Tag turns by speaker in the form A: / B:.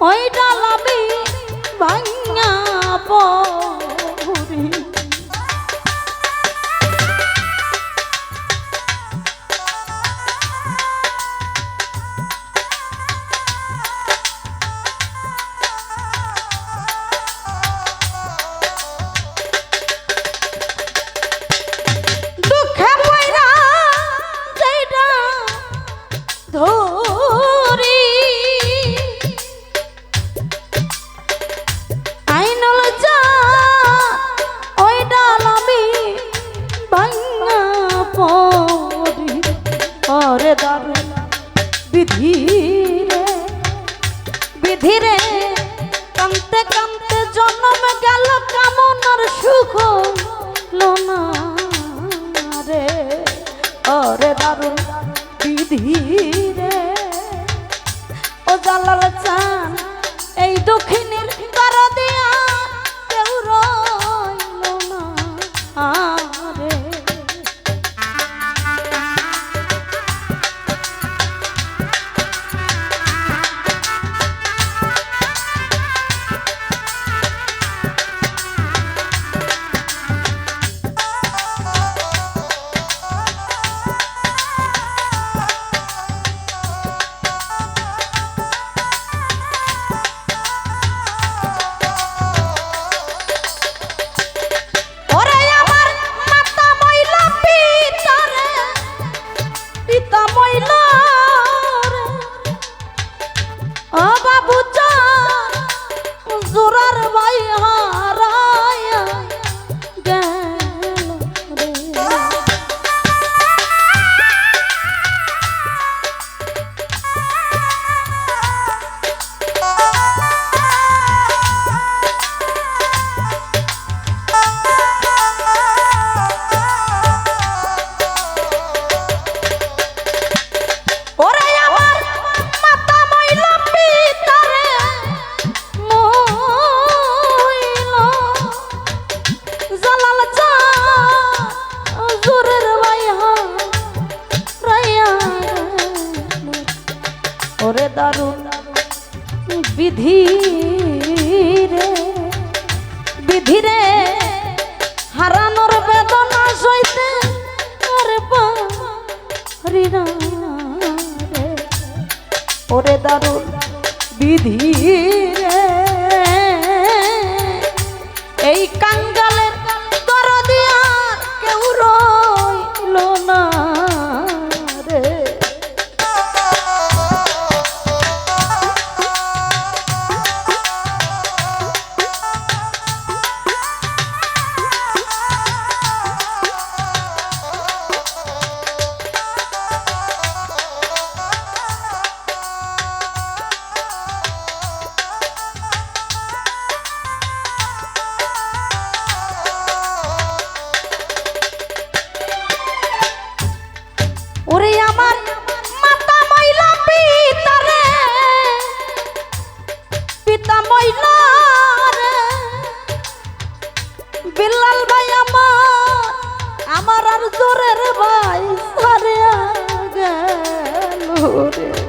A: ওই ডালাবি ভাঙা পরি বিধি কানতে কানতে জন্ম গেল কামনার সুখ। লোনা রে ওরে দারু বিধি রে। ও জালাল চান এই দক্ষিণের ও বাবু ওরে দারুণ বিধি রে। বিধি রে, হারানোর বেদনা সইতে ওরে পারি না রে। ওরে দারুণ বিধি ভাই আমার আমার আর জোরের ভাই সারে গেল রে।